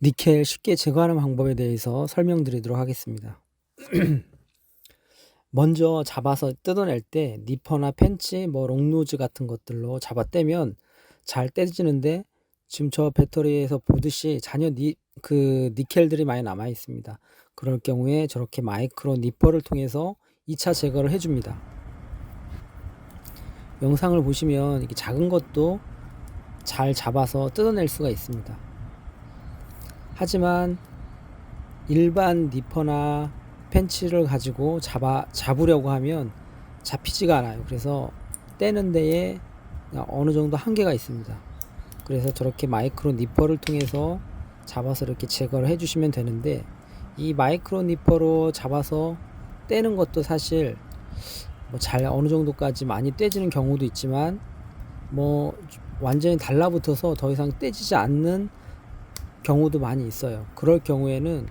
니켈 쉽게 제거하는 방법에 대해서 설명드리도록 하겠습니다. 먼저 잡아서 뜯어낼 때 니퍼나 펜치, 뭐 롱노즈 같은 것들로 잡아 떼면 잘 떼지는데 지금 저 배터리에서 보듯이 잔여 니, 그 니켈들이 많이 남아 있습니다. 그럴 경우에 저렇게 마이크로 니퍼를 통해서 2차 제거를 해줍니다. 영상을 보시면 이렇게 작은 것도 잘 잡아서 뜯어낼 수가 있습니다. 하지만 일반 니퍼나 펜치를 가지고 잡아 잡으려고 하면 잡히지가 않아요. 그래서 떼는 데에 어느 정도 한계가 있습니다. 그래서 저렇게 마이크로 니퍼를 통해서 잡아서 이렇게 제거를 해주시면 되는데 이 마이크로 니퍼로 잡아서 떼는 것도 사실 뭐 잘 어느 정도까지 많이 떼지는 경우도 있지만 뭐 완전히 달라붙어서 더 이상 떼지지 않는 경우도 많이 있어요. 그럴 경우에는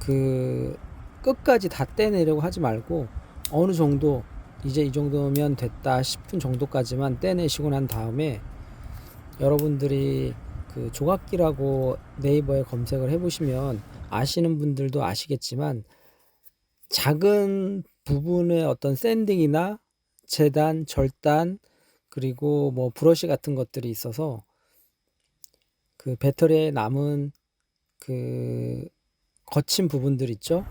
그 끝까지 다 떼내려고 하지 말고 어느 정도 이제 이 정도면 됐다 싶은 정도까지만 떼내시고 난 다음에 여러분들이 그 조각기라고 네이버에 검색을 해보시면 아시는 분들도 아시겠지만 작은 부분의 어떤 샌딩이나 재단, 절단 그리고 뭐 브러쉬 같은 것들이 있어서 그 배터리에 남은 그 거친 부분들 있죠?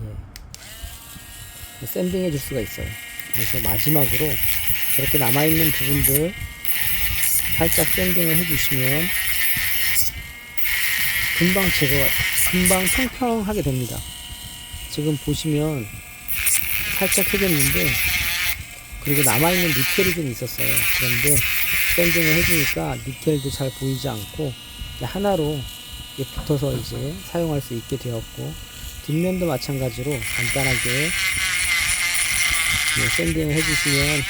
예. 샌딩 해줄 수가 있어요. 그래서 마지막으로 저렇게 남아있는 부분들 살짝 샌딩을 해주시면 금방 제거, 금방 평평하게 됩니다. 지금 보시면 살짝 해줬는데 그리고 남아있는 니켈이 좀 있었어요. 그런데 샌딩을 해주니까 니켈도 잘 보이지 않고 하나로 붙어서 이제 사용할 수 있게 되었고 뒷면도 마찬가지로 간단하게 네, 샌딩을 해주시면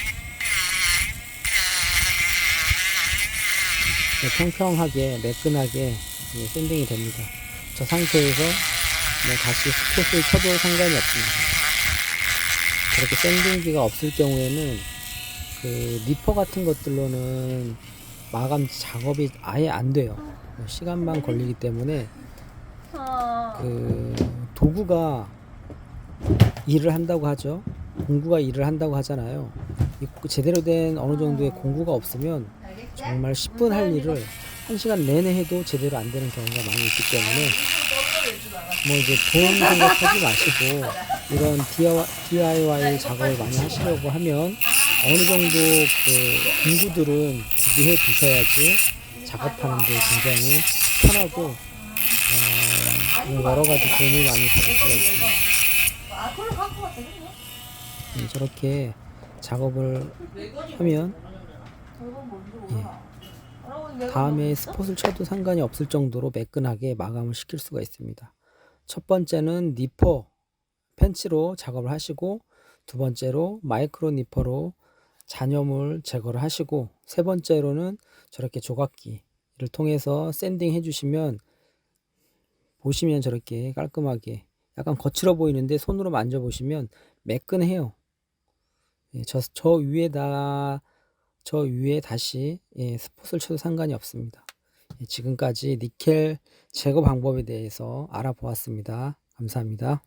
네, 평평하게 매끈하게 네, 샌딩이 됩니다. 저 상태에서 뭐 다시 스콧을 쳐도 상관이 없습니다. 그렇게 샌딩기가 없을 경우에는 그 니퍼 같은 것들로는 마감 작업이 아예 안 돼요. 뭐 시간만 걸리기 때문에 그 도구가 일을 한다고 하죠. 공구가 일을 한다고 하잖아요. 제대로 된 어느 정도의 공구가 없으면 정말 10분 할 일을 1시간 내내 해도 제대로 안 되는 경우가 많이 있기 때문에 뭐 이제 돈 생각하지 마시고 이런 DIY 작업을 많이 하시려고 하면 어느 정도 그 공구들은 구비해 두셔야지 작업하는데 굉장히 편하고 어, 여러 가지 도움을 많이 받을 수가 있습니다. 네, 저렇게 작업을 하면 예, 다음에 스폿을 쳐도 상관이 없을 정도로 매끈하게 마감을 시킬 수가 있습니다. 첫 번째는 니퍼 펜치로 작업을 하시고 두 번째로 마이크로 니퍼로 잔여물 제거를 하시고 세 번째로는 저렇게 조각기를 통해서 샌딩 해주시면 보시면 저렇게 깔끔하게 약간 거칠어 보이는데 손으로 만져보시면 매끈해요. 예, 저, 저 위에다 저 위에 다시 예, 스폿을 쳐도 상관이 없습니다. 예, 지금까지 니켈 제거 방법에 대해서 알아보았습니다. 감사합니다.